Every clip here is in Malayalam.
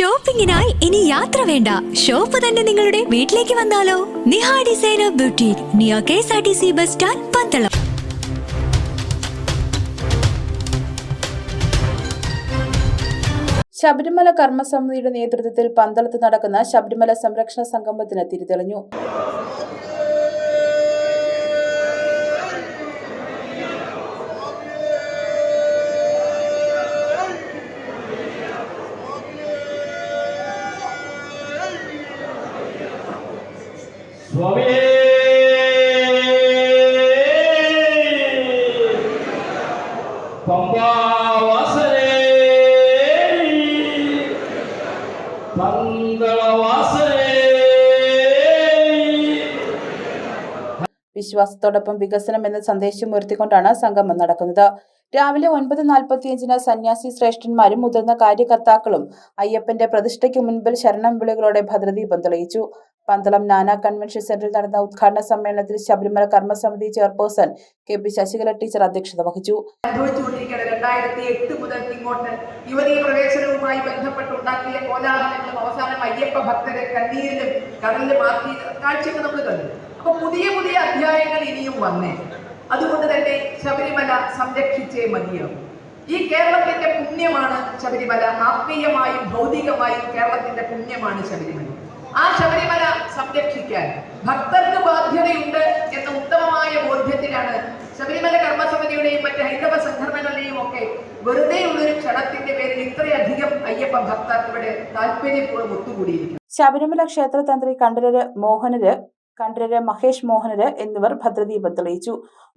ഷോപ്പിംഗിനായി ഇനി യാത്ര വേണ്ട. ഷോപ്പ് തന്നെ നിങ്ങളുടെ വീട്ടിലേക്ക് വന്നാലോ. Niha designer beauty near K S R T C bus stand Pandalam. Sabarimala കർമ്മസമിതിയുടെ നേതൃത്വത്തിൽ പന്തളത്ത് നടക്കുന്ന ശബരിമല സംരക്ഷണ സംഗമത്തിന് തിരിതെളിഞ്ഞു. വിശ്വാസത്തോടൊപ്പം വികസനം എന്ന സന്ദേശം ഉയർത്തിക്കൊണ്ടാണ് സംഗമം നടക്കുന്നത്. രാവിലെ ഒൻപത് നാൽപ്പത്തിയഞ്ചിന് സന്യാസി ശ്രേഷ്ഠന്മാരും മുതിർന്ന കാര്യകർത്താക്കളും അയ്യപ്പന്റെ പ്രതിഷ്ഠയ്ക്ക് മുൻപിൽ ശരണം വിളികളോടെ ഭദ്രദീപം തെളിയിച്ചു. പന്തളം നാനാ കൺവെൻഷൻ സെന്ററിൽ നടന്ന ഉദ്ഘാടന സമ്മേളനത്തിൽ Sabarimala കർമ്മസമിതി chairperson K P Sasikala teacher അധ്യക്ഷത വഹിച്ചു. രണ്ടായിരത്തി എട്ട് മുതൽ യുവതീ പ്രവേശനവുമായി ഭക്തരെ നമ്മൾ കണ്ടു. അധ്യായങ്ങൾ അതുകൊണ്ട് തന്നെ ശബരിമല സംരക്ഷിച്ചേ മതിയാവും. ഈ കേരളത്തിന്റെ പുണ്യമാണ് ശബരിമല. ആത്മീയമായും ഭൗതികമായും കേരളത്തിന്റെ പുണ്യമാണ് ശബരിമല. ആ ശബരിമല സംരക്ഷിക്കാൻ ഭക്തർക്ക് ബാധ്യതയുണ്ട് എന്ന ഉത്തമമായ ബോധ്യത്തിലാണ് ശബരിമല കർമ്മസമിതിയുടെയും മറ്റ് ഹൈന്ദവ സംഘടനകളുടെയും ഒക്കെ വെറുതെയുള്ളൊരു ക്ഷണത്തിന്റെ പേരിൽ ഇത്രയധികം അയ്യപ്പ ഭക്തർ ഇവിടെ താല്പര്യപൂർവം ഒത്തുകൂടിയിരിക്കുന്നു. ശബരിമല ക്ഷേത്രതന്ത്രി കണ്ഠരര് മോഹനര് കണ്ഠരര് മഹേഷ് മോഹനര് എന്നിവർ ഭദ്രദീപം തെളിയിച്ചു.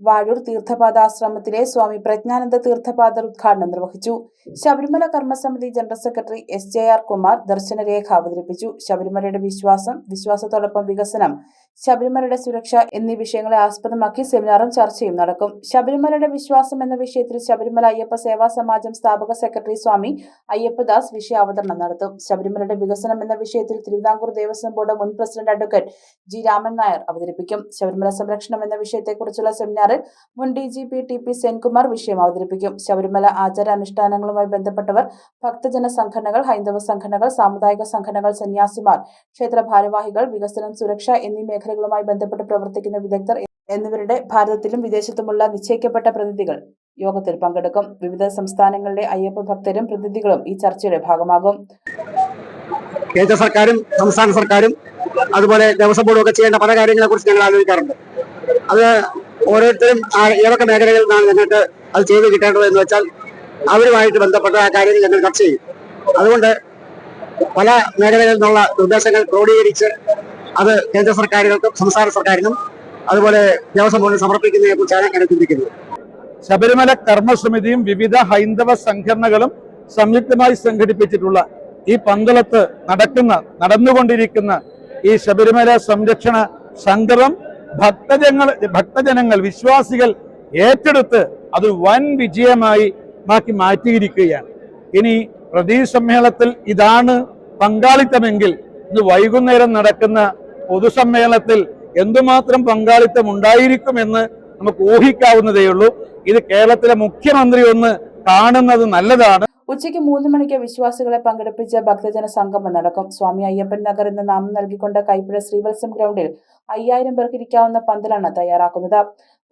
വാഴൂർ തീർത്ഥപാദാശ്രമത്തിലെ സ്വാമി പ്രജ്ഞാനന്ദ തീർത്ഥപാദർ ഉദ്ഘാടനം നിർവഹിച്ചു. Sabarimala കർമ്മസമിതി general secretary S J R Kumar ദർശനരേഖ അവതരിപ്പിച്ചു. ശബരിമലയുടെ വിശ്വാസം വിശ്വാസത്തോടൊപ്പം വികസനം ശബരിമലയുടെ സുരക്ഷ എന്നീ വിഷയങ്ങളെ ആസ്പദമാക്കി സെമിനാറും ചർച്ചയും നടക്കും. ശബരിമലയുടെ വിശ്വാസം എന്ന വിഷയത്തിൽ ശബരിമല അയ്യപ്പ സേവാ സമാജം സ്ഥാപക സെക്രട്ടറി സ്വാമി അയ്യപ്പദാസ് വിഷയ അവതരണം നടത്തും. ശബരിമലയുടെ വികസനം എന്ന വിഷയത്തിൽ തിരുവിതാംകൂർ ദേവസ്വം ബോർഡ് മുൻ president advocate G Raman Nair അവതരിപ്പിക്കും. ശബരിമല സംരക്ഷണം എന്ന വിഷയത്തെക്കുറിച്ചുള്ള സെമിനാറിൽ മുൻ D G P T P Senkumar വിഷയം അവതരിപ്പിക്കും. ശബരിമല ആചാരാനുഷ്ഠാനങ്ങളുമായി ബന്ധപ്പെട്ടവർ ഭക്തജന സംഘടനകൾ ഹൈന്ദവ സംഘടനകൾ സാമുദായിക സംഘടനകൾ സന്യാസിമാർ ക്ഷേത്ര ഭാരവാഹികൾ വികസനം സുരക്ഷ എന്നീ മേഖലകളുമായി ബന്ധപ്പെട്ട് പ്രവർത്തിക്കുന്ന വിദഗ്ധർ എന്നിവരുടെ ഭാരതത്തിലും വിദേശത്തുമുള്ള നിശ്ചയിക്കപ്പെട്ട പ്രതിനിധികൾ യോഗത്തിൽ പങ്കെടുക്കും. വിവിധ സംസ്ഥാനങ്ങളിലെ അയ്യപ്പ ഭക്തരും പ്രതിനിധികളും ഈ ചർച്ചയുടെ ഭാഗമാകും. കേന്ദ്ര സർക്കാരും സംസ്ഥാന സർക്കാരും അതുപോലെ ദേവസ്വം ബോർഡും ഒക്കെ ചെയ്യേണ്ട പല കാര്യങ്ങളെ കുറിച്ച് ഞങ്ങൾ ആലോചിക്കാറുണ്ട്. അത് ഓരോരുത്തരും ഏതൊക്കെ മേഖലകളിൽ നിന്നാണ് ഞങ്ങൾക്ക് അത് ചെയ്ത് കിട്ടേണ്ടത് എന്ന് വെച്ചാൽ അവരുമായിട്ട് ബന്ധപ്പെട്ട ആ കാര്യങ്ങൾ ഞങ്ങൾ ചർച്ച ചെയ്യും. അതുകൊണ്ട് പല മേഖലകളിൽ നിന്നുള്ള നിർദ്ദേശങ്ങൾ ക്രോഡീകരിച്ച് അത് കേന്ദ്ര സർക്കാരുകൾക്കും സംസ്ഥാന സർക്കാരിനും അതുപോലെ ദേവസ്വം ബോർഡിന് സമർപ്പിക്കുന്നതിനെ കുറിച്ചാണ് ഞങ്ങൾ ചിന്തിക്കുന്നത്. ശബരിമല കർമ്മസമിതിയും വിവിധ ഹൈന്ദവ സംഘടനകളും സംയുക്തമായി സംഘടിപ്പിച്ചിട്ടുള്ള ഈ പന്തളത്ത് നടക്കുന്ന നടന്നുകൊണ്ടിരിക്കുന്ന ഈ ശബരിമല സംരക്ഷണ സംഗമം ഭക്തജങ്ങൾ ഭക്തജനങ്ങൾ വിശ്വാസികൾ ഏറ്റെടുത്ത് അത് വൻ വിജയമായി മാക്കി മാറ്റിയിരിക്കുകയാണ്. ഇനി പ്രതീക്ഷ സമ്മേളനത്തിൽ ഇതാണ് പങ്കാളിത്തമെങ്കിൽ ഇന്ന് വൈകുന്നേരം നടക്കുന്ന പൊതുസമ്മേളനത്തിൽ എന്തുമാത്രം പങ്കാളിത്തം ഉണ്ടായിരിക്കുമെന്ന് നമുക്ക് ഊഹിക്കാവുന്നതേയുള്ളൂ. ഇത് കേരളത്തിലെ മുഖ്യമന്ത്രി ഒന്ന് കാണുന്നത് നല്ലതാണ്. ഉച്ചയ്ക്ക് മൂന്ന് മണിക്ക് വിശ്വാസികളെ പങ്കെടുപ്പിച്ച ഭക്തജന സംഗമം നടക്കും. സ്വാമി അയ്യപ്പൻ നഗർ എന്ന നാമം നൽകിക്കൊണ്ട് കൈപ്പുഴ ശ്രീവത്സം ഗ്രൗണ്ടിൽ അയ്യായിരം പേർക്ക് ഇരിക്കാവുന്ന പന്തലാണ് തയ്യാറാക്കുന്നത്.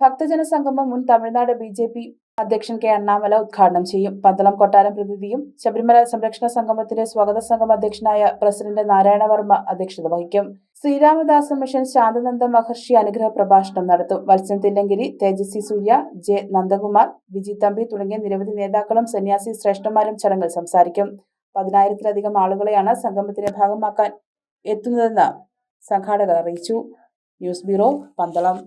ഭക്തജന സംഗമം മുൻ തമിഴ്നാട് ബി ജെ പി അധ്യക്ഷൻ കെ അണ്ണാമല ഉദ്ഘാടനം ചെയ്യും. പന്തളം കൊട്ടാരം പ്രതിനിധിയും ശബരിമല സംരക്ഷണ സംഗമത്തിലെ സ്വാഗത സംഘം അധ്യക്ഷനായ പ്രസിഡന്റ് നാരായണ വർമ്മ അധ്യക്ഷത വഹിക്കും. ശ്രീരാമദാസ മിഷൻ ശാന്തനന്ദ മഹർഷി അനുഗ്രഹ പ്രഭാഷണം നടത്തും. വത്സൻ തില്ലങ്കിരി തേജസ്വി സൂര്യ ജെ നന്ദകുമാർ വിജി തമ്പി തുടങ്ങിയ നിരവധി നേതാക്കളും സന്യാസി ശ്രേഷ്ഠന്മാരും ചടങ്ങിൽ സംസാരിക്കും. പതിനായിരത്തിലധികം ആളുകളെയാണ് സംഗമത്തിന്റെ ഭാഗമാക്കാൻ എത്തുന്നതെന്ന് സംഘാടകർ അറിയിച്ചു. News bureau Pandalam.